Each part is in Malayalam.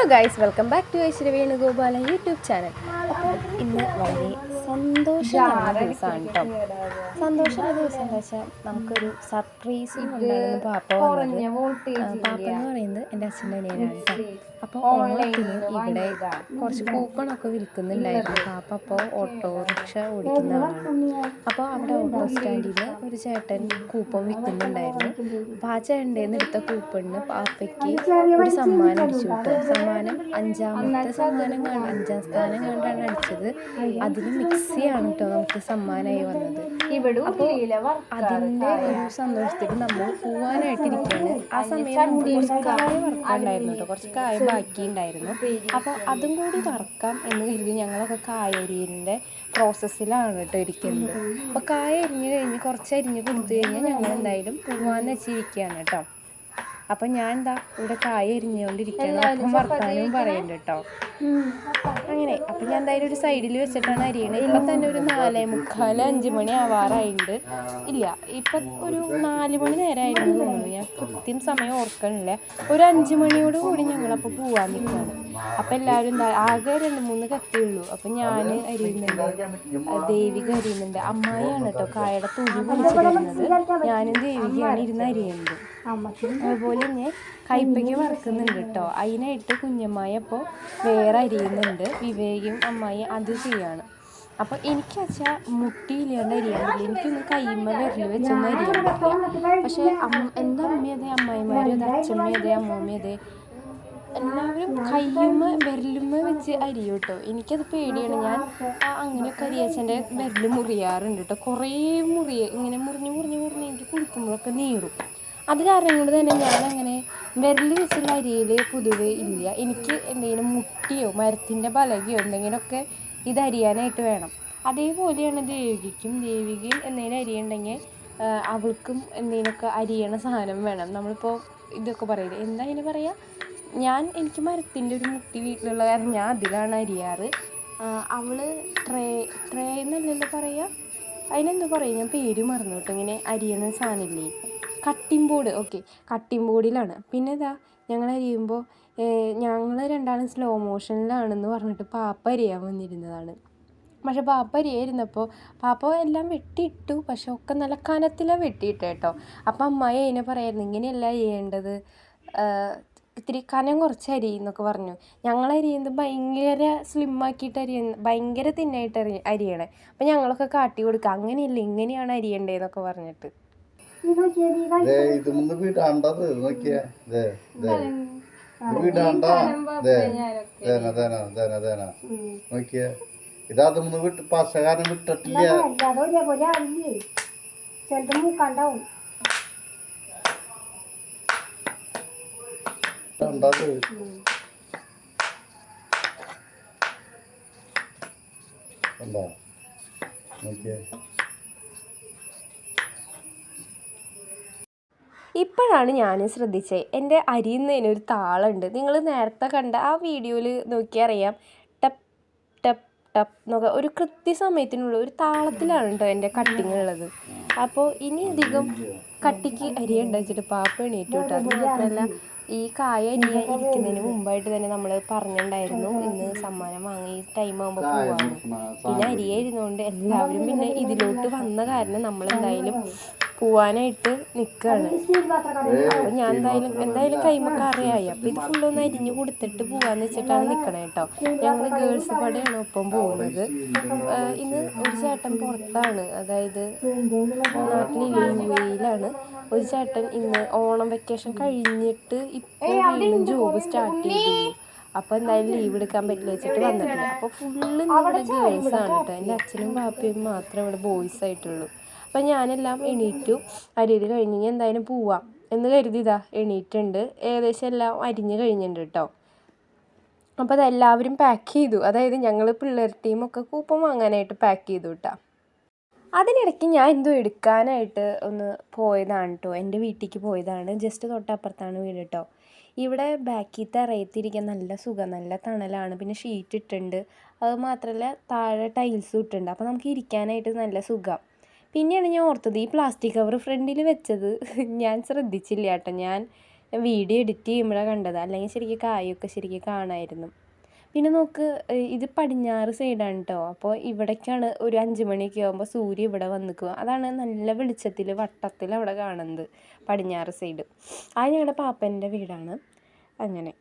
Hello guys welcome back to Aishwarya Venugopala YouTube channel അപ്പോൾ ഇന്ന് വളരെ സന്തോഷമായ ദിവസമാണ് കേട്ടോ. സന്തോഷമുള്ള ദിവസം എന്താ വെച്ചാൽ നമുക്കൊരു സർപ്രൈസ് ഉണ്ടായിരുന്നു പാപ്പ വന്നത് പാപ്പ എന്ന് പറയുന്നത് എന്റെ അച്ഛന്റെ അനിയനാണ് കേട്ടോ. അപ്പോൾ ഓൺലൈനിൽ ഇവിടെ കുറച്ച് കൂപ്പണൊക്കെ വിൽക്കുന്നുണ്ടായിരുന്നു. പാപ്പ അപ്പോൾ ഓട്ടോറിക്ഷ ഓടിക്കുന്ന ആളാണ് അപ്പോൾ അവിടെ ഓട്ടോ സ്റ്റാൻഡിൽ ഒരു ചേട്ടൻ കൂപ്പൺ വിൽക്കുന്നുണ്ടായിരുന്നു. അപ്പോൾ ആ ചേട്ടന്റെ എടുത്ത കൂപ്പണിന് പാപ്പയ്ക്ക് ഒരു സമ്മാനം അടിച്ചു കിട്ടും. സമ്മാനം അഞ്ചാമത്തെ സമ്മാനം കണ്ട് അഞ്ചാം സ്ഥാനം കണ്ടാണ് അടിച്ചത്. അതിന് മിക്സിയാണ് കേട്ടോ നമുക്ക് സമ്മാനമായി വന്നത്. അപ്പോൾ അതിന്റെ ഒരു സന്തോഷത്തിൽ നമ്മൾ പോവാനായിട്ടിരിക്കുകയാണ്. ആ സമയം നമുക്ക് കുറച്ച് കായ വർക്കുണ്ടായിരുന്നു കേട്ടോ. കുറച്ച് കായ ബാക്കി ഉണ്ടായിരുന്നു അപ്പോൾ അതും കൂടി വറക്കാം എന്ന് കരുതി ഞങ്ങളൊക്കെ കായരിന്റെ പ്രോസസ്സിലാണ് കേട്ടോ ഇരിക്കുന്നത്. അപ്പോൾ കായ അരിഞ്ഞ് കഴിഞ്ഞ് കുറച്ച് അരിഞ്ഞ് കൊടുത്തു കഴിഞ്ഞാൽ ഞങ്ങൾ എന്തായാലും പോവാന്ന് വെച്ചിരിക്കുകയാണ് കേട്ടോ. അപ്പം ഞാൻ എന്താ ഇവിടെ കായ എരിഞ്ഞുകൊണ്ടിരിക്കുകയാണ്. അപ്പം വർത്താനവും പറയുന്നുണ്ട് കേട്ടോ അങ്ങനെ അപ്പം ഞാൻ എന്തായാലും ഒരു സൈഡിൽ വെച്ചിട്ടാണ് അരിയണത് ഇപ്പൊ തന്നെ ഒരു നാലേ മുക്കാൽ അഞ്ച് മണി ആവാറായിട്ടുണ്ട് ഇല്ല ഇപ്പൊ ഒരു നാല് മണി നേരമായിരുന്നു തോന്നുന്നു. ഞാൻ കൃത്യം സമയം ഓർക്കണില്ല. ഒരു അഞ്ച് മണിയോട് കൂടി ഞങ്ങളപ്പോൾ പോവാൻ നിൽക്കുകയാണ് അപ്പം എല്ലാവരും ആകെ രണ്ട് മൂന്ന് കത്തിയുള്ളൂ. അപ്പം ഞാൻ അരിയുന്നുണ്ട്. ദേവിക അരിയുന്നുണ്ട്. അമ്മായിയാണ് കേട്ടോ കായയുടെ തുണി പൊളിച്ചിരുന്നത് ഞാനും ദേവികയാണ് ഇരുന്ന് അരിയുന്നത്. അതുപോലെ തന്നെ കൈപ്പയ്ക്ക് വറുക്കുന്നുണ്ട് കേട്ടോ. അതിനായിട്ട് കുഞ്ഞമ്മായി അപ്പോൾ വേറെ അരിയുന്നുണ്ട്. വിവേകും അമ്മായി അത് ചെയ്യാണ്. അപ്പോൾ എനിക്ക് വെച്ചാൽ മുട്ടിയില്ലാണ്ട് അരിയാൻ പറ്റില്ല. എനിക്കൊന്ന് കൈമ വിരൽ വെച്ചൊന്നും അരിയാൻ പറ്റില്ല. പക്ഷേ അമ്മ എന്റെ അമ്മയതേ അമ്മായിമാരും അതെ അച്ഛമ്മയതേ അതെ അമ്മൂമ്മയും അതെ എല്ലാവരും കയ്യുമ്മ വിരലുമ്മ വെച്ച് അരിയും കേട്ടോ എനിക്കത് പേടിയാണ്. ഞാൻ അങ്ങനെ അങ്ങനെയൊക്കെ അരിയച്ചന്റെ വിരൽ മുറിയാറുണ്ട് കേട്ടോ കുറേ മുറിയ ഇങ്ങനെ മുറിഞ്ഞ് മുറിഞ്ഞ് മുറിഞ്ഞ് എനിക്ക് കുടിക്കുമ്പോഴൊക്കെ നീറും. അത് കാരണം കൊണ്ട് തന്നെ ഞാൻ അങ്ങനെ വിരൽ വെച്ചുള്ള അരിയിൽ പൊതുവെ ഇല്ല. എനിക്ക് എന്തെങ്കിലും മുട്ടിയോ മരത്തിന്റെ പലകയോ എന്തെങ്കിലുമൊക്കെ ഇത് അരിയാനായിട്ട് വേണം. അതേപോലെയാണ് ദേവികയ്ക്കും ദേവികയും എന്തെങ്കിലും അരിയുണ്ടെങ്കിൽ അവൾക്കും എന്തെങ്കിലുമൊക്കെ അരിയണ സാധനം വേണം. നമ്മളിപ്പോൾ ഇതൊക്കെ പറയില്ലേ? എന്താ അതിന് പറയുക ഞാൻ എനിക്ക് മരത്തിന്റെ ഒരു മുട്ടി വീട്ടിലുള്ള കാരണം ഞാൻ അതിലാണ് അരിയാറ്. അവൾ ട്രേ ട്രേ എന്നല്ലല്ലോ പറയുക അതിനെന്താ പറയുക ഞാൻ പേര് മറന്നു കേട്ടോ. ഇങ്ങനെ അരിയുന്ന സാധനമില്ലേ? കട്ടിംബോർഡ് ഓക്കെ കട്ടിംബോർഡിലാണ് പിന്നെ ഇതാ ഞങ്ങൾ അരിയുമ്പോൾ ഞങ്ങൾ രണ്ടാളും സ്ലോ മോഷനിലാണെന്ന് പറഞ്ഞിട്ട് പാപ്പ അരിയാൻ വന്നിരുന്നതാണ്. പക്ഷെ പാപ്പ അരിയായിരുന്നപ്പോൾ പാപ്പ എല്ലാം വെട്ടിയിട്ടു. പക്ഷെ ഒക്കെ നല്ല കനത്തിലാണ് വെട്ടിയിട്ട് കേട്ടോ. അപ്പം അമ്മായി അതിനെ പറയായിരുന്നു ഇങ്ങനെയല്ല ചെയ്യേണ്ടത് ഇത്തിരി കനം കുറച്ച് അരി എന്നൊക്കെ പറഞ്ഞു ഞങ്ങൾ അരിയുന്നത് ഭയങ്കര സ്ലിം ആക്കിയിട്ട് അരിയുന്ന ഭയങ്കര തിന്നായിട്ട് അരി അരിയണേ അപ്പം ഞങ്ങളൊക്കെ കാട്ടി കൊടുക്കുക അങ്ങനെയല്ല ഇങ്ങനെയാണ് അരിയണ്ടേന്നൊക്കെ പറഞ്ഞിട്ട് ദേ ഇത് മുന്ന് വീടാണ്ടത് നോക്കിയേ ദേ ദേ ഇത് വീടാണ്ട ദേ ദേന ദേന ദേന ദേന നോക്കിയേ ഇതാത് മുന്ന് വിട്ട് പശകാരം വിട്ടിട്ടില്ല ചിലത് മൂക്കണ്ടാവും കണ്ടോ? ഇപ്പോഴാണ് ഞാൻ ശ്രദ്ധിച്ചത് എന്റെ അരിയുന്നതിന് ഒരു താളുണ്ട്. നിങ്ങൾ നേരത്തെ കണ്ട ആ വീഡിയോയിൽ നോക്കിയറിയാം ടപ്പ് ടപ്പ് ടപ്പ് എന്നൊക്കെ ഒരു കൃത്യസമയത്തിനുള്ള ഒരു താളത്തിലാണ് കേട്ടോ എന്റെ കട്ടിങ് ഉള്ളത്. അപ്പോൾ ഇനി അധികം കട്ടിക്ക് അരി ഉണ്ടാച്ചിട്ട് പാപ്പ എണീറ്റ് കേട്ടോ ഈ കായ ഇരിക്കുന്നതിന് മുമ്പായിട്ട് തന്നെ നമ്മൾ പറഞ്ഞിട്ടുണ്ടായിരുന്നു ഇന്ന് സമ്മാനം വാങ്ങി ടൈം ആകുമ്പോൾ പോവാന്ന്. പിന്നെ അരിയായിരുന്നുകൊണ്ട് എല്ലാവരും പിന്നെ ഇതിലോട്ട് വന്ന കാരണം നമ്മൾ എന്തായാലും പോവാനായിട്ട് നിൽക്കുകയാണ്. അപ്പോൾ ഞാൻ എന്തായാലും എന്തായാലും കൈമൊക്കെ അറിയായി. അപ്പോൾ ഇത് ഫുള്ളൊന്ന് അരിഞ്ഞു കൊടുത്തിട്ട് പോവാന്ന് വെച്ചിട്ടാണ് നിൽക്കണേ കേട്ടോ ഞങ്ങൾ ഗേൾസ് പടയാണ് ഒപ്പം പോകുന്നത്. ഇന്ന് ഒരു ചേട്ടൻ പുറത്താണ്. അതായത് നാട്ടിലില്ല യു എയിലാണ് ഒരു ചേട്ടൻ ഇന്ന് ഓണം വെക്കേഷൻ കഴിഞ്ഞിട്ട് ഇപ്പോൾ വീണ്ടും ജോബ് സ്റ്റാർട്ട് ചെയ്തു. അപ്പോൾ എന്തായാലും ലീവ് എടുക്കാൻ പറ്റില്ല വെച്ചിട്ട് വന്നിട്ടില്ല. അപ്പോൾ ഫുള്ള് നമ്മുടെ ഗേൾസ് ആണ് കേട്ടോ എന്റെ അച്ഛനും പാപ്പയും മാത്രമേ ഇവിടെ ബോയ്സ് ആയിട്ടുള്ളൂ. അപ്പം ഞാനെല്ലാം എണീറ്റു. അരിയിൽ കഴിഞ്ഞ് ഇനി എന്തായാലും പോവാം. എന്ന് കരുതിയതാ എണീറ്റുണ്ട്. ഏകദേശം എല്ലാം അരിഞ്ഞ് കഴിഞ്ഞിട്ടുണ്ട് കേട്ടോ അപ്പോൾ അതെല്ലാവരും പാക്ക് ചെയ്തു. അതായത് ഞങ്ങൾ പിള്ളേർ ടീമൊക്കെ കൂപ്പം വാങ്ങാനായിട്ട് പാക്ക് ചെയ്തു കേട്ടോ അതിനിടയ്ക്ക് ഞാൻ എന്തോ എടുക്കാനായിട്ട് ഒന്ന് പോയതാണ് കേട്ടോ എന്റെ വീട്ടിലേക്ക് പോയതാണ്. ജസ്റ്റ് തൊട്ടപ്പുറത്താണ് വീട് കേട്ടോ ഇവിടെ ബാക്കി തറയത്തിരിക്കാൻ നല്ല സുഖം. നല്ല തണലാണ്. പിന്നെ ഷീറ്റ് ഇട്ടിട്ടുണ്ട്. അത് മാത്രമല്ല താഴെ ടൈൽസും ഇട്ടിട്ടുണ്ട്. അപ്പോൾ നമുക്ക് ഇരിക്കാനായിട്ട് നല്ല സുഖം. പിന്നെയാണ് ഞാൻ ഓർത്തത് ഈ പ്ലാസ്റ്റിക് കവർ ഫ്രണ്ടിൽ വെച്ചത്. ഞാൻ ശ്രദ്ധിച്ചില്ല കേട്ടോ. ഞാൻ വീഡിയോ എഡിറ്റ് ചെയ്യുമ്പോഴാണ് കണ്ടത്. അല്ലെങ്കിൽ ശരിക്കും കായൊക്കെ ശരിക്കും കാണായിരുന്നു. പിന്നെ നോക്ക് ഇത് പടിഞ്ഞാറ് സൈഡാണ് കേട്ടോ അപ്പോൾ ഇവിടേക്കാണ് ഒരു അഞ്ച് മണിയൊക്കെ ആകുമ്പോൾ സൂര്യ ഇവിടെ വന്നിക്കുക. അതാണ് നല്ല വെളിച്ചത്തിൽ വട്ടത്തിൽ അവിടെ കാണുന്നത് പടിഞ്ഞാറ് സൈഡ് ആ ഞങ്ങളുടെ പാപ്പന്റെ വീടാണ്. അങ്ങനെ.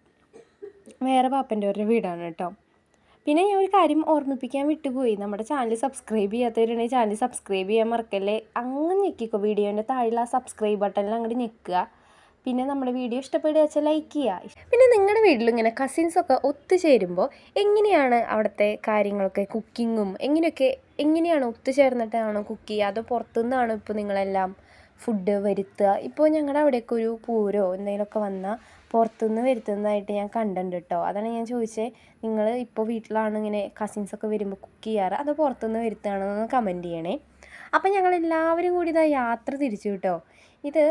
വേറെ പാപ്പന്റെ ഒരു വീടാണ് കേട്ടോ പിന്നെ ഞാൻ ഒരു കാര്യം ഓർമ്മിപ്പിക്കാൻ വിട്ടുപോയി. നമ്മുടെ ചാനൽ സബ്സ്ക്രൈബ് ചെയ്യാത്തവരുണ്ടെങ്കിൽ ചാനൽ സബ്സ്ക്രൈബ് ചെയ്യാൻ മറക്കല്ലേ? അങ്ങ് ഞെക്കിക്കോ വീഡിയോന്റെ താഴെ ആ സബ്സ്ക്രൈബ് ബട്ടണിൽ അങ്ങോട്ട് ഞെക്കുക. പിന്നെ നമ്മുടെ വീഡിയോ ഇഷ്ടപ്പെടുക വെച്ചാൽ ലൈക്ക് ചെയ്യുക. പിന്നെ നിങ്ങളുടെ വീട്ടിൽ ഇങ്ങനെ കസിൻസൊക്കെ ഒത്തുചേരുമ്പോൾ എങ്ങനെയാണ് അവിടുത്തെ കാര്യങ്ങളൊക്കെ? കുക്കിങ്ങും എങ്ങനെയൊക്കെ എങ്ങനെയാണ് ഒത്തുചേർന്നിട്ടാണോ കുക്ക് ചെയ്യുക? അതോ പുറത്തുനിന്നാണോ ഇപ്പോൾ നിങ്ങളെല്ലാം ഫുഡ് വരുത്തുക? ഇപ്പോൾ ഞങ്ങളുടെ അവിടെയൊക്കെ ഒരു പൂരോ എന്തെങ്കിലുമൊക്കെ വന്നാൽ പുറത്തുനിന്ന് വരുത്തുന്നതായിട്ട് ഞാൻ കണ്ടിട്ടുണ്ട് കേട്ടോ. അതാണ് ഞാൻ ചോദിച്ചത് നിങ്ങൾ ഇപ്പോൾ വീട്ടിലാണ് ഇങ്ങനെ കസിൻസൊക്കെ വരുമ്പോൾ കുക്ക് ചെയ്യാറ്? അതോ പുറത്തുനിന്ന് വരുത്തുകയാണെന്ന് കമന്റ് ചെയ്യണേ. അപ്പം ഞങ്ങൾ എല്ലാവരും കൂടി ഇതാ യാത്ര തിരിച്ചു കേട്ടോ. ഇത്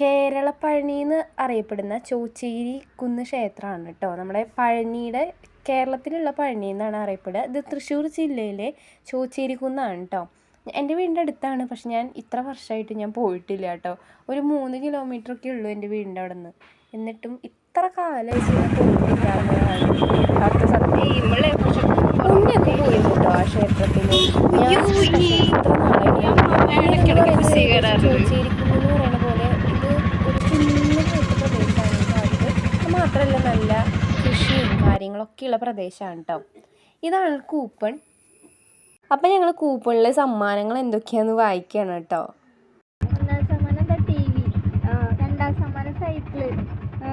കേരള പഴനി എന്ന് അറിയപ്പെടുന്ന ചോച്ചേരി കുന്ന് ക്ഷേത്രമാണ് കേട്ടോ. നമ്മുടെ പഴനിയുടെ കേരളത്തിലുള്ള പഴനി എന്നാണ് അറിയപ്പെടുക. ഇത് തൃശ്ശൂർ ജില്ലയിലെ ചോച്ചേരി കുന്നാണ് കേട്ടോ. എന്റെ വീടിന്റെ അടുത്താണ് പക്ഷെ ഞാൻ ഇത്ര വർഷമായിട്ട് ഞാൻ പോയിട്ടില്ല കേട്ടോ. ഒരു മൂന്ന് കിലോമീറ്റർ ഒക്കെ ഉള്ളൂ എന്റെ വീടിന്റെ അവിടെ നിന്ന് എന്നിട്ടും ഇത്ര കാലം മാത്രല്ല കേട്ടോ ആ ക്ഷേത്രത്തിൽ പറയുന്ന പോലെ ഇത് ഒരു കുഞ്ഞു പോലത്തെ പ്രദേശമാണ് ഈ അത് മാത്രമല്ല നല്ല കൃഷിയും കാര്യങ്ങളൊക്കെയുള്ള പ്രദേശമാണ് കേട്ടോ. ഇതാണ് കൂപ്പൺ. അപ്പം ഞങ്ങൾ കൂപ്പണിലെ സമ്മാനങ്ങൾ എന്തൊക്കെയാന്ന് വായിക്കുകയാണ് കേട്ടോ ഒന്നാം സമ്മാനം ദ ടി വി രണ്ടാം സമ്മാനം സൈക്കിൾ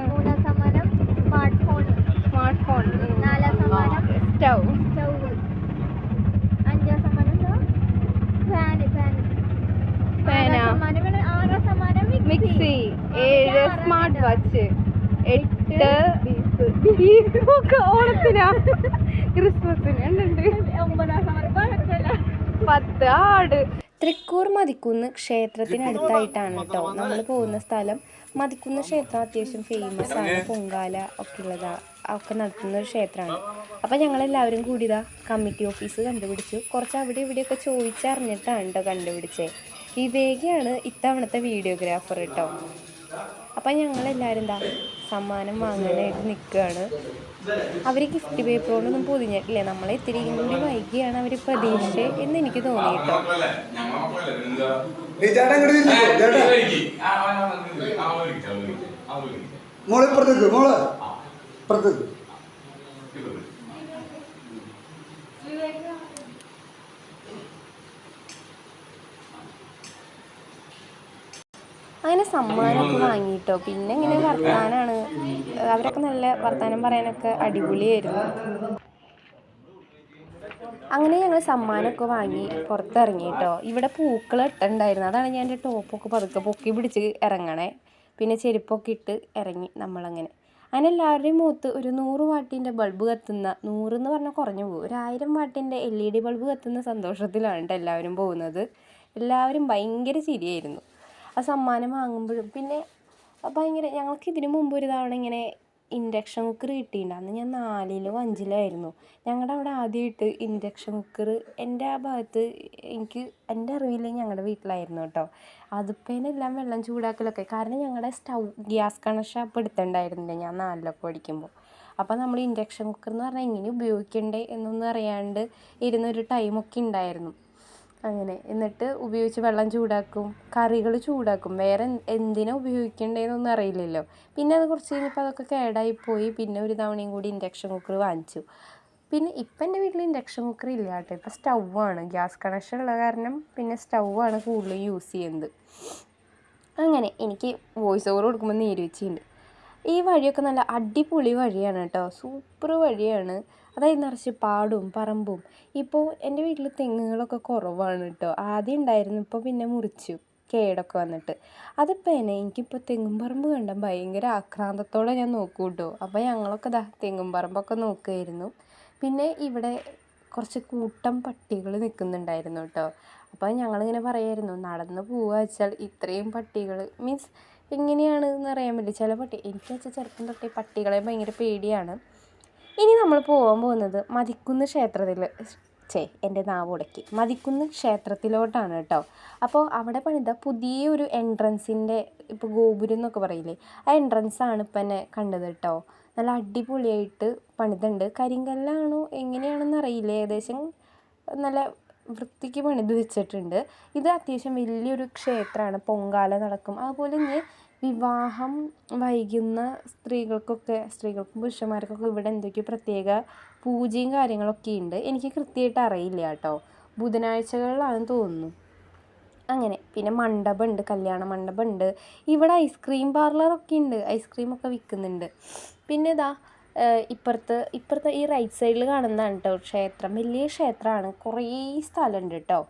മൂന്നാം സമ്മാനം സ്മാർട്ട് ഫോൺ സ്മാർട്ട് ഫോൺ നാലാം സമ്മാനം സ്റ്റൗ സ്റ്റൗവ് അഞ്ചാം സമ്മാനം എന്താ ഫാന് ഫാന് ആറാം സമ്മാനം ഇവിടെ ആറാം സമ്മാനം മിക്സി ഏഴ് സ്മാർട്ട് വാച്ച് എട്ട് ഓണത്തിനാ? ക്രിസ്മസിന്. പത്ത് ആട്. തൃക്കൂർ മതിക്കുന്ന് ക്ഷേത്രത്തിനടുത്തായിട്ടാണ് കേട്ടോ നമ്മൾ പോകുന്ന സ്ഥലം മതിക്കുന്ന ക്ഷേത്രം അത്യാവശ്യം ഫേമസ് ആണ്. പൊങ്കാല ഒക്കെ ഉള്ളതാ. ഒക്കെ നടത്തുന്ന ഒരു ക്ഷേത്രമാണ്. അപ്പം ഞങ്ങളെല്ലാവരും കൂടി ഇതാ കമ്മിറ്റി ഓഫീസ് കണ്ടുപിടിച്ചു. കുറച്ച് അവിടെ ഇവിടെയൊക്കെ ചോദിച്ചറിഞ്ഞിട്ടാണ് കേട്ടോ കണ്ടുപിടിച്ചത് വേഗയാണ് ഇത്തവണത്തെ വീഡിയോഗ്രാഫർ കേട്ടോ അപ്പം ഞങ്ങളെല്ലാവരും എന്താ സമ്മാനം വാങ്ങാനായിട്ട് നിൽക്കുകയാണ് അവർ ഗിഫ്റ്റ് പേപ്പറോടൊന്നും പൊതിഞ്ഞിട്ടില്ല? നമ്മളെ ഇത്തിരി കൂടി വൈകിയാണ് അവർ പ്രതീക്ഷ എന്ന് എനിക്ക് തോന്നിയിട്ടോ. അങ്ങനെ സമ്മാനമൊക്കെ വാങ്ങിയിട്ടോ പിന്നെ ഇങ്ങനെ വർത്താനാണ്. അവരൊക്കെ നല്ല വർത്താനം പറയാനൊക്കെ അടിപൊളിയായിരുന്നു. അങ്ങനെ ഞങ്ങൾ സമ്മാനമൊക്കെ വാങ്ങി പുറത്തിറങ്ങി കേട്ടോ ഇവിടെ പൂക്കൾ ഇട്ടുണ്ടായിരുന്നു. അതാണ് ഞാൻ എന്റെ ടോപ്പൊക്കെ പതുക്കെ പൊക്കി പിടിച്ച് ഇറങ്ങണേ. പിന്നെ ചെരുപ്പൊക്കെ ഇട്ട് ഇറങ്ങി നമ്മളങ്ങനെ. അങ്ങനെ എല്ലാവരുടെയും മൂത്ത് ഒരു നൂറ് വാട്ടിന്റെ ബൾബ് കത്തുന്ന നൂറ് എന്ന് പറഞ്ഞാൽ കുറഞ്ഞു പോകും. ഒരു ആയിരം വാട്ടിന്റെ എൽ ഇ ഡി ബൾബ് കത്തുന്ന സന്തോഷത്തിലാണ് എല്ലാവരും പോകുന്നത്. എല്ലാവരും ഭയങ്കര ചിരിയായിരുന്നു. ആ സമ്മാനം വാങ്ങുമ്പോഴും. പിന്നെ ഭയങ്കര ഞങ്ങൾക്ക് ഇതിനു മുമ്പ് ഒരു തവണ ഇങ്ങനെ ഇൻഡക്ഷൻ കുക്കർ കിട്ടിയിട്ടുണ്ട്. അന്ന് ഞാൻ നാലിലും അഞ്ചിലായിരുന്നു ഞങ്ങളുടെ അവിടെ ആദ്യമായിട്ട് ഇൻഡക്ഷൻ കുക്കർ എന്റെ ആ ഭാഗത്ത് എനിക്ക് എന്റെ അറിവിൽ ഞങ്ങളുടെ വീട്ടിലായിരുന്നു കേട്ടോ. അതിപ്പേനെല്ലാം വെള്ളം ചൂടാക്കലൊക്കെ. കാരണം ഞങ്ങളുടെ സ്റ്റൗ ഗ്യാസ് കണക്ഷൻ അപ്പോൾ എടുത്തിട്ടുണ്ടായിരുന്നില്ല ഞാൻ നാലിലൊക്കെ പഠിക്കുമ്പോൾ അപ്പോൾ നമ്മൾ ഇൻഡക്ഷൻ കുക്കർ എന്ന് പറഞ്ഞാൽ എങ്ങനെ ഉപയോഗിക്കണ്ടേ എന്നൊന്നും അറിയാണ്ട് ഇരുന്നൊരു ടൈമൊക്കെ ഉണ്ടായിരുന്നു. അങ്ങനെ. എന്നിട്ട് ഉപയോഗിച്ച് വെള്ളം ചൂടാക്കും കറികൾ ചൂടാക്കും. വേറെ എന്ത് എന്തിനാ ഉപയോഗിക്കേണ്ടതെന്നൊന്നും അറിയില്ലല്ലോ. പിന്നെ അത് കുറച്ച് കഴിഞ്ഞപ്പോൾ അതൊക്കെ കേടായിപ്പോയി. പിന്നെ ഒരു തവണയും കൂടി ഇൻഡക്ഷൻ കുക്കർ വാങ്ങിച്ചു. പിന്നെ ഇപ്പം എന്റെ വീട്ടിൽ ഇൻഡക്ഷൻ കുക്കർ ഇല്ല കേട്ടോ. ഇപ്പം സ്റ്റൗവാണ്. ഗ്യാസ് കണക്ഷൻ ഉള്ള കാരണം പിന്നെ സ്റ്റൗവാണ് കൂടുതലും യൂസ് ചെയ്യുന്നത്. അങ്ങനെ എനിക്ക് വോയിസ് ഓവർ കൊടുക്കുമ്പോൾ നീര് വെച്ചിട്ടുണ്ട്. ഈ വഴിയൊക്കെ നല്ല അടിപൊളി വഴിയാണ് കേട്ടോ. സൂപ്പർ വഴിയാണ്. അതായത് നിറച്ച് പാടും പറമ്പും. ഇപ്പോൾ എന്റെ വീട്ടിൽ തെങ്ങുകളൊക്കെ കുറവാണ് കേട്ടോ ആദ്യം ഉണ്ടായിരുന്നു ഇപ്പോൾ പിന്നെ മുറിച്ചു കേടൊക്കെ വന്നിട്ട്. അതിപ്പോൾ തന്നെ എനിക്കിപ്പോൾ തെങ്ങും പറമ്പ് കണ്ട ഭയങ്കര ആക്രാന്തത്തോടെ ഞാൻ നോക്കും കേട്ടോ അപ്പോൾ ഞങ്ങളൊക്കെ ദാ തെങ്ങും പറമ്പൊക്കെ നോക്കുമായിരുന്നു പിന്നെ ഇവിടെ കുറച്ച് കൂട്ടം പട്ടികൾ നിൽക്കുന്നുണ്ടായിരുന്നു കേട്ടോ അപ്പോൾ ഞങ്ങളിങ്ങനെ പറയായിരുന്നു നടന്ന് പോവുക വെച്ചാൽ ഇത്രയും പട്ടികൾ മീൻസ് എങ്ങനെയാണ് എന്ന് അറിയാൻ പറ്റില്ല ചില പട്ടി എനിക്ക് വെച്ചാൽ ചെറുപ്പം തൊട്ടേ പട്ടികളെ ഭയങ്കര പേടിയാണ്. ഇനി നമ്മൾ പോകാൻ പോകുന്നത് മതിക്കുന്ന് ക്ഷേത്രത്തിൽ ചേ എന്റെ നാവുടക്കി മതിക്കുന്ന് ക്ഷേത്രത്തിലോട്ടാണ് കേട്ടോ. അപ്പോൾ അവിടെ പണിത പുതിയ ഒരു എൻട്രൻസിന്റെ ഇപ്പോൾ ഗോപുരം എന്നൊക്കെ പറയില്ലേ? ആ എൻട്രൻസ് ആണ് ഇപ്പം എന്നെ കണ്ടത് കേട്ടോ. നല്ല അടിപൊളിയായിട്ട് പണിതുണ്ട്. കരിങ്കല്ലാണോ എങ്ങനെയാണെന്ന് അറിയില്ല. ഏകദേശം നല്ല വൃത്തിക്ക് പണിത് വെച്ചിട്ടുണ്ട്. ഇത് അത്യാവശ്യം വലിയൊരു ക്ഷേത്രമാണ്. പൊങ്കാല നടക്കും. അതുപോലെ തന്നെ വിവാഹം വൈകുന്ന സ്ത്രീകൾക്കൊക്കെ സ്ത്രീകൾക്കും പുരുഷന്മാർക്കൊക്കെ ഇവിടെ എന്തൊക്കെയോ പ്രത്യേക പൂജയും കാര്യങ്ങളൊക്കെ ഉണ്ട്. എനിക്ക് കൃത്യമായിട്ട് അറിയില്ല കേട്ടോ. ബുധനാഴ്ചകളിലാണെന്ന് തോന്നുന്നു. അങ്ങനെ പിന്നെ മണ്ഡപമുണ്ട് കല്യാണ മണ്ഡപമുണ്ട്. ഇവിടെ ഐസ്ക്രീം പാർലറൊക്കെ ഉണ്ട്. ഐസ്ക്രീമൊക്കെ വിൽക്കുന്നുണ്ട്. പിന്നെ ഇതാ ഇപ്പുറത്ത് ഇപ്പുറത്ത് ഈ റൈറ്റ് സൈഡിൽ കാണുന്നതാണ് കേട്ടോ ക്ഷേത്രം. വലിയ ക്ഷേത്രമാണ്. കുറേ സ്ഥലമുണ്ട് കേട്ടോ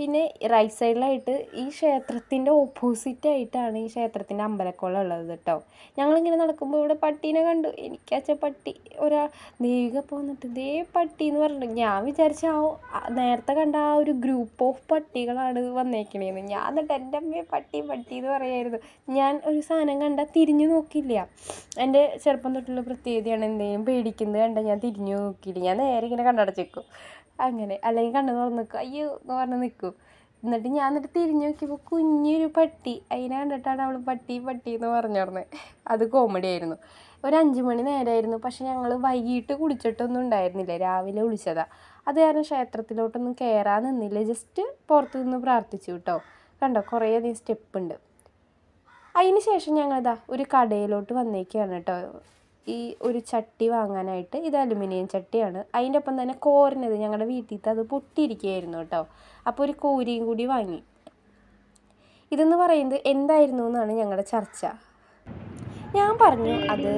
പിന്നെ റൈറ്റ് സൈഡിലായിട്ട് ഈ ക്ഷേത്രത്തിന്റെ ഓപ്പോസിറ്റ് ആയിട്ടാണ് ഈ ക്ഷേത്രത്തിന്റെ അമ്പലക്കുളം ഉള്ളത് കേട്ടോ. ഞങ്ങളിങ്ങനെ നടക്കുമ്പോൾ ഇവിടെ പട്ടീനെ കണ്ടു. എനിക്കാച്ച പട്ടി ഒരാ ദേവിക പോന്നിട്ട് ദേ പട്ടി എന്ന് പറഞ്ഞിട്ട് ഞാൻ വിചാരിച്ച ആ നേരത്തെ കണ്ട ആ ഒരു ഗ്രൂപ്പ് ഓഫ് പട്ടികളാണ് വന്നേക്കണേന്ന്. ഞാൻ എന്നിട്ട് എന്റെ അമ്മയെ പട്ടി പട്ടി എന്ന് പറയായിരുന്നു. ഞാൻ ഒരു സാധനം കണ്ടാൽ തിരിഞ്ഞു നോക്കില്ല എന്റെ ചെറുപ്പം തൊട്ടുള്ള പ്രത്യേകതയാണ് എന്തെങ്കിലും പേടിക്കുന്നത് കണ്ടാൽ ഞാൻ തിരിഞ്ഞു നോക്കിയില്ല. ഞാൻ നേരെ ഇങ്ങനെ കണ്ണടച്ചേക്കും അങ്ങനെ. അല്ലെങ്കിൽ കണ്ണു തുറന്ന് നിൽക്കും അയ്യോ എന്ന് പറഞ്ഞ് നിൽക്കും എന്നിട്ട് ഞാൻ എന്നിട്ട് തിരിഞ്ഞു നോക്കിയപ്പോൾ കുഞ്ഞൊരു പട്ടി. അതിനെ കണ്ടിട്ടാണ് അവൾ പട്ടി പട്ടി എന്ന് പറഞ്ഞു പറഞ്ഞത് അത് കോമഡി ആയിരുന്നു. ഒരു അഞ്ച് മണി നേരമായിരുന്നു പക്ഷെ ഞങ്ങൾ വൈകിട്ട് കുളിച്ചിട്ടൊന്നും ഉണ്ടായിരുന്നില്ല. രാവിലെ കുളിച്ചതാ. അത് കാരണം ക്ഷേത്രത്തിലോട്ടൊന്നും കയറാൻ നിന്നില്ല. ജസ്റ്റ് പുറത്തു നിന്ന് പ്രാർത്ഥിച്ചു കേട്ടോ. കണ്ടോ? കുറേ അധികം സ്റ്റെപ്പ് ഉണ്ട് അതിന് ശേഷം ഞങ്ങളിതാ ഒരു കടയിലോട്ട് വന്നേക്കാണ് കേട്ടോ. ഈ ഒരു ചട്ടി വാങ്ങാനായിട്ട് ഇത് അലുമിനിയം ചട്ടിയാണ്. അതിന്റെ ഒപ്പം തന്നെ കോരണത് ഞങ്ങളുടെ വീട്ടിലത്തെ അത് പൊട്ടിയിരിക്കുകയായിരുന്നു കേട്ടോ. അപ്പോൾ ഒരു കോരിയും കൂടി വാങ്ങി. ഇതെന്ന് പറയുന്നത് എന്തായിരുന്നു എന്നാണ് ഞങ്ങളുടെ ചർച്ച. ഞാൻ പറഞ്ഞു അത്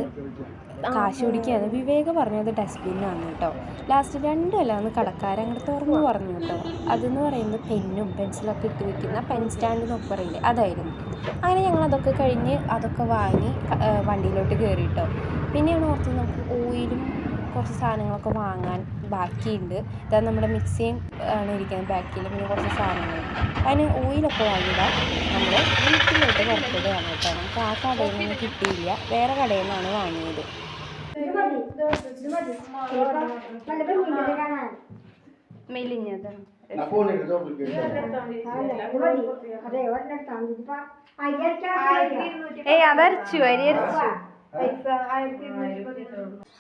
കാശ് പിടിക്കുകയാണ് വിവേക പറഞ്ഞത് ഡസ്റ്റ്ബിന്നാണ് കേട്ടോ ലാസ്റ്റ് രണ്ടുമല്ല അന്ന് കടക്കാരൻ അങ്ങോട്ട് തുറന്നു പറഞ്ഞു കേട്ടോ അതെന്ന് പറയുന്നത് പെന്നും പെൻസിലൊക്കെ ഇട്ട് വെക്കുന്ന പെൻ സ്റ്റാൻഡിന് എന്നൊക്കെ പറയില്ലേ അതായിരുന്നു. അങ്ങനെ ഞങ്ങൾ അതൊക്കെ കഴിഞ്ഞ് അതൊക്കെ വാങ്ങി വണ്ടിയിലോട്ട് കയറി കേട്ടോ പിന്നെയാണ് ഓർത്തത് നമുക്ക് ഓയിലും കുറച്ച് സാധനങ്ങളൊക്കെ വാങ്ങാൻ ബാക്കിയുണ്ട്. ഇതാ നമ്മുടെ മിക്സിയും ആണ് ഇരിക്കുന്നത് ബാക്കിൽ. പിന്നെ കുറച്ച് സാധനങ്ങൾ. അതിന് ഓയിലൊക്കെ വാങ്ങിയിടാൻ നമ്മൾ വീട്ടിലോട്ട് പുറപ്പെടുകയാണ് കേട്ടോ. നമുക്ക് ആ കടയിൽ നിന്ന് കിട്ടിയില്ല. വേറെ കടയിൽ നിന്നാണ് വാങ്ങിയത്. മെലിഞ്ഞത്. ഏയ് അതരച്ചു അരി അരച്ചു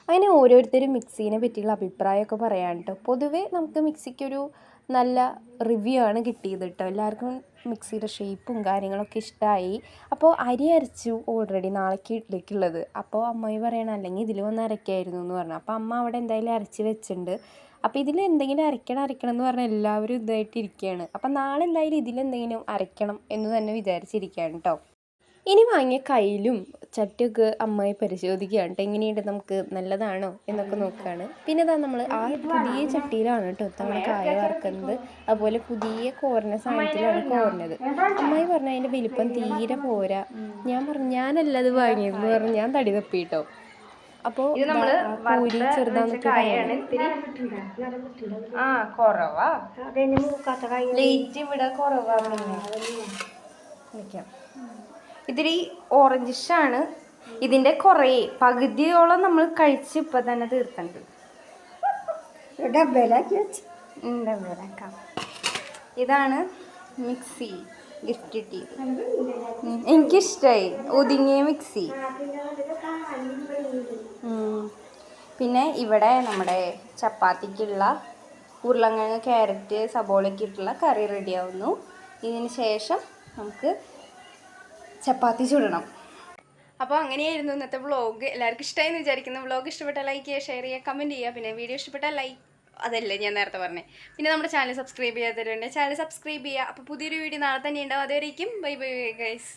അങ്ങനെ ഓരോരുത്തരും മിക്സീനെ പറ്റിയുള്ള അഭിപ്രായമൊക്കെ പറയാൻ കേട്ടോ പൊതുവേ നമുക്ക് മിക്സിക്കൊരു നല്ല റിവ്യൂ ആണ് കിട്ടിയത് കേട്ടോ എല്ലാവർക്കും മിക്സിയുടെ ഷേപ്പും കാര്യങ്ങളൊക്കെ ഇഷ്ടമായി അപ്പോൾ അരി അരച്ചു ഓൾറെഡി നാളേക്ക് ഇഡ്ഡലിക്കുള്ളത് അപ്പോൾ അമ്മയെ പറയണം അല്ലെങ്കിൽ ഇതിൽ വന്ന് അരയ്ക്കായിരുന്നു എന്ന് പറഞ്ഞു. അപ്പോൾ അമ്മ അവിടെ എന്തായാലും അരച്ച് വെച്ചിട്ടുണ്ട്. അപ്പോൾ ഇതിൽ എന്തെങ്കിലും അരയ്ക്കണം അരയ്ക്കണം എന്ന് പറഞ്ഞാൽ എല്ലാവരും ഇതായിട്ട് ഇരിക്കുകയാണ് അപ്പം നാളെ എന്തായാലും ഇതിലെന്തെങ്കിലും അരയ്ക്കണം എന്ന് തന്നെ വിചാരിച്ചിരിക്കുകയാണ് കേട്ടോ ഇനി വാങ്ങിയ കയ്യിലും ചട്ടിയൊക്കെ അമ്മായി പരിശോധിക്കുകയാണ് കേട്ടോ എങ്ങനെയുണ്ട്? നമുക്ക് നല്ലതാണോ? എന്നൊക്കെ നോക്കുകയാണ്. പിന്നെ ഇതാ നമ്മൾ ആ പുതിയ ചട്ടിയിലാണ് കേട്ടോ തവണ കായ വറക്കുന്നത്. അതുപോലെ പുതിയ കോരണ സാധനത്തിലാണ് കോരണത് അമ്മായി പറഞ്ഞ അതിന്റെ വലിപ്പം തീരെ പോരാ. ഞാൻ പറഞ്ഞു ഞാനല്ല അത് വാങ്ങിയതെന്ന് പറഞ്ഞ്. ഞാൻ തടി തപ്പി കേട്ടോ അപ്പോൾ പൂരി ചെറുതാന്നൊക്കെ ആ കുറവാ. ഇവിടെ ഇതിരി ഓറഞ്ചിഷാണ് ഇതിന്റെ കുറേ പകുതിയോളം നമ്മൾ കഴിച്ച് ഇപ്പൊ തന്നെ തീർത്തുണ്ട് വെച്ച്. ഇതാണ് മിക്സി ഗിഫ്റ്റ് കിട്ടിയത്. എനിക്കിഷ്ടമായി ഒതുങ്ങിയ മിക്സി. പിന്നെ ഇവിടെ നമ്മുടെ ചപ്പാത്തിക്കുള്ള ഉരുളങ്ങ ക്യാരറ്റ് സബോളയ്ക്കിട്ടുള്ള കറി റെഡിയാവുന്നു ഇതിന് ശേഷം നമുക്ക് ചപ്പാത്തി ചുടണം. അപ്പോൾ അങ്ങനെയായിരുന്നു ഇന്നത്തെ വ്ളോഗ് എല്ലാവർക്കും ഇഷ്ടമായി വിചാരിക്കുന്നു. വ്ളോഗ് ഇഷ്ടപ്പെട്ട ലൈക്ക് ചെയ്യുക ഷെയർ ചെയ്യുക കമന്റ് ചെയ്യുക. പിന്നെ വീഡിയോ ഇഷ്ടപ്പെട്ട ലൈക്ക് അതല്ലേ ഞാൻ നേരത്തെ പറഞ്ഞേ. പിന്നെ നമ്മുടെ ചാനൽ സബ്സ്ക്രൈബ് ചെയ്യാത്തവരുണ്ട്. ചാനൽ സബ്സ്ക്രൈബ് ചെയ്യുക. അപ്പോൾ പുതിയൊരു വീഡിയോ നാളെ തന്നെ ഉണ്ടാവും. അതുവരേക്കും. Bye bye guys